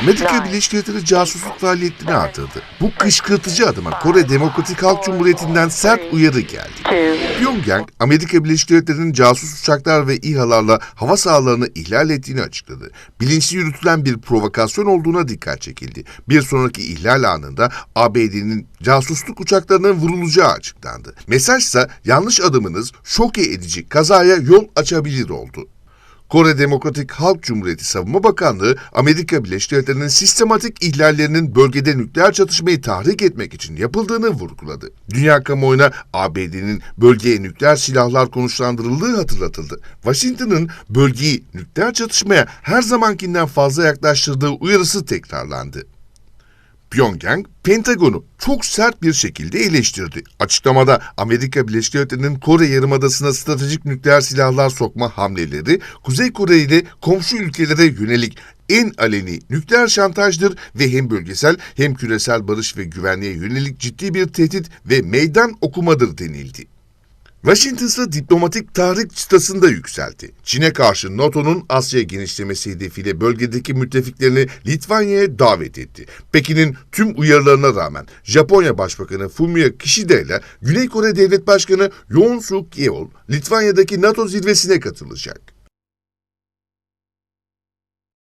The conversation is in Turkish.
Amerika Birleşik Devletleri casusluk faaliyetlerini artırdı. Bu kışkırtıcı adıma Kore Demokratik Halk Cumhuriyeti'nden sert uyarı geldi. Pyongyang, Amerika Birleşik Devletleri'nin casus uçaklar ve İHA'larla hava sahalarını ihlal ettiğini açıkladı. Bilinçli yürütülen bir provokasyon olduğuna dikkat çekildi. Bir sonraki ihlal anında ABD'nin casusluk uçaklarının vurulacağı açıklandı. Mesajsa yanlış adımınız şok edici kazaya yol açabilir oldu. Kore Demokratik Halk Cumhuriyeti Savunma Bakanlığı, Amerika Birleşik Devletleri'nin sistematik ihlallerinin bölgede nükleer çatışmayı tahrik etmek için yapıldığını vurguladı. Dünya kamuoyuna ABD'nin bölgeye nükleer silahlar konuşlandırıldığı hatırlatıldı. Washington'ın bölgeyi nükleer çatışmaya her zamankinden fazla yaklaştırdığı uyarısı tekrarlandı. Pyongyang, Pentagon'u çok sert bir şekilde eleştirdi. Açıklamada Amerika Birleşik Devletleri'nin Kore Yarımadası'na stratejik nükleer silahlar sokma hamleleri, Kuzey Kore ile komşu ülkelere yönelik en aleni nükleer şantajdır ve hem bölgesel hem küresel barış ve güvenliğe yönelik ciddi bir tehdit ve meydan okumadır denildi. Washington ise diplomatik tahrik çıtasında yükseltti. Çin'e karşı NATO'nun Asya genişlemesi hedefiyle bölgedeki müttefiklerini Litvanya'ya davet etti. Pekin'in tüm uyarılarına rağmen Japonya Başbakanı Fumio Kishida ile Güney Kore Devlet Başkanı Yoon Suk Yeol Litvanya'daki NATO zirvesine katılacak.